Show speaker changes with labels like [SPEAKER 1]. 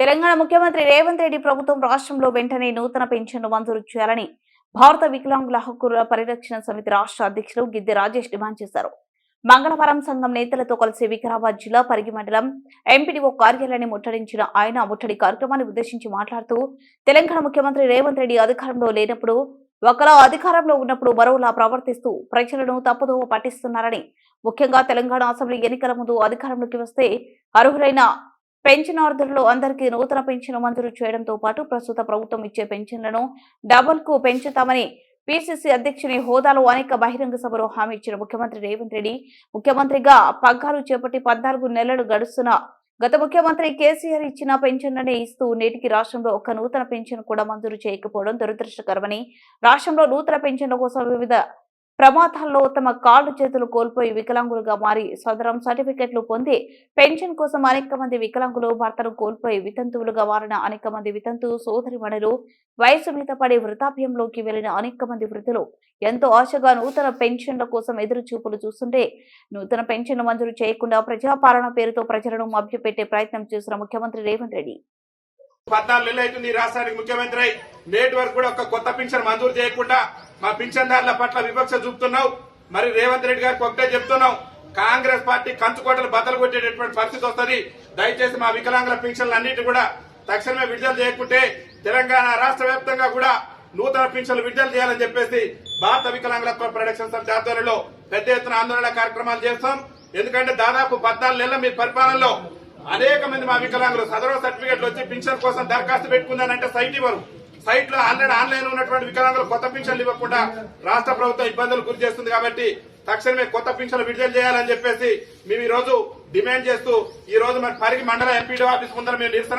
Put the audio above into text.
[SPEAKER 1] తెలంగాణ ముఖ్యమంత్రి రేవంత్ రెడ్డి ప్రభుత్వం రాష్ట్రంలో వెంటనే నూతన పెన్షన్ను మంజూరు చేయాలని భారత వికలాంగుల హక్కుల పరిరక్షణ సమితి రాష్ట్ర అధ్యక్షులు గిద్దె రాజేష్ డిమాండ్ చేశారు. మంగళవారం సంఘం నేతలతో కలిసి వికారాబాద్ జిల్లా పరిగి మండలం ఎంపీడీఓ కార్యాలయాన్ని ముట్టడించిన ఆయన ముట్టడి కార్యక్రమాన్ని ఉద్దేశించి మాట్లాడుతూ తెలంగాణ ముఖ్యమంత్రి రేవంత్ రెడ్డి అధికారంలో లేనప్పుడు ఒకలా అధికారంలో ఉన్నప్పుడు మరోలా ప్రవర్తిస్తూ ప్రజలను తప్పుదోవ పట్టిస్తున్నారని ముఖ్యంగా తెలంగాణ అసెంబ్లీ ఎన్నికల ముందు అధికారంలోకి వస్తే అర్హులైన పెన్షనార్థులు అందరికీ నూతన పెన్షన్ మంజూరు చేయడంతో పాటు ప్రస్తుత ప్రభుత్వం ఇచ్చే పెన్షన్లను డబుల్కు పెంచుతామని పిసిసి అధ్యక్షుని హోదాలో అనేక బహిరంగ సభలో హామీ ఇచ్చిన ముఖ్యమంత్రి రేవంత్ రెడ్డి. ముఖ్యమంత్రిగా పగ్గాలు చేపట్టి పద్నాలుగు నెలలు గడుస్తున్న గత ముఖ్యమంత్రి కేసీఆర్ ఇచ్చిన పెన్షన్లనే ఇస్తూ నేటికి రాష్ట్రంలో ఒక నూతన పెన్షన్ కూడా మంజూరు చేయకపోవడం దురదృష్టకరమని రాష్ట్రంలో నూతన పెన్షన్ల కోసం వివిధ ప్రమాదాల్లో తమ కాళ్ళు చేతులు కోల్పోయి వికలాంగులుగా మారి సదరం సర్టిఫికెట్లు పొంది పెన్షన్ కోసం అనేక మంది వికలాంగులు భర్తను కోల్పోయి వితంతువులుగా మారిన అనేక మంది వితంతు సోదరిమణులు వయసు మీద పడి వృద్ధాప్యంలోకి వెళ్ళిన అనేక మంది వృద్ధులు ఎంతో ఆశగా నూతన పెన్షన్ల కోసం ఎదురు చూపులు చూస్తుంటే నూతన పెన్షన్ మంజూరు చేయకుండా ప్రజాపాలన పేరుతో ప్రజలను మభ్యపెట్టే ప్రయత్నం చేసిన ముఖ్యమంత్రి రేవంత్ రెడ్డి.
[SPEAKER 2] పద్నాలుగు నెలలు అవుతుంది ఈ రాష్ట్రానికి ముఖ్యమంత్రి అయి. నేటి వరకు కూడా ఒక కొత్త పింఛన్ మంజూరు చేయకుండా మా పింఛన్దారుల పట్ల వివక్ష చూపుతున్నావు. మరి రేవంత్ రెడ్డి గారికి ఒకటే చెప్తున్నాం కాంగ్రెస్ పార్టీ కంచుకోటలు బద్దలు కొట్టేటటువంటి పరిస్థితి వస్తుంది. దయచేసి మా వికలాంగుల పింఛన్లు అన్నిటి కూడా తక్షణమే విడుదల చేయకుంటే తెలంగాణ రాష్ట్ర వ్యాప్తంగా కూడా నూతన పింఛన్లు విడుదల చేయాలని చెప్పేసి భారత వికలాంగుల హక్కుల పరిరక్షణ ఆధ్వర్యంలో పెద్ద ఎత్తున ఆందోళన కార్యక్రమాలు చేస్తాం. ఎందుకంటే దాదాపు పద్నాలుగు నెలల మీ పరిపాలనలో అనేక మంది మా వికలాంగులు సదరవ సర్టిఫికెట్లు వచ్చి పింఛన్ కోసం దరఖాస్తు పెట్టుకుందానంటే సైట్ ఇవ్వరు. సైట్లో ఆల్రెడీ ఆన్లైన్లో ఉన్నటువంటి వికలాంగులు కొత్త పింఛన్లు ఇవ్వకుండా రాష్ట్ర ప్రభుత్వం ఇబ్బందులు గురి చేస్తుంది కాబట్టి తక్షణమే కొత్త పింఛన్లు విడుదల చేయాలని చెప్పేసి మేము ఈ రోజు డిమాండ్ చేస్తూ ఈ రోజు మరి పరిగి మండల ఎంపీడీ ఆఫీస్ ముందర మేము నిరసన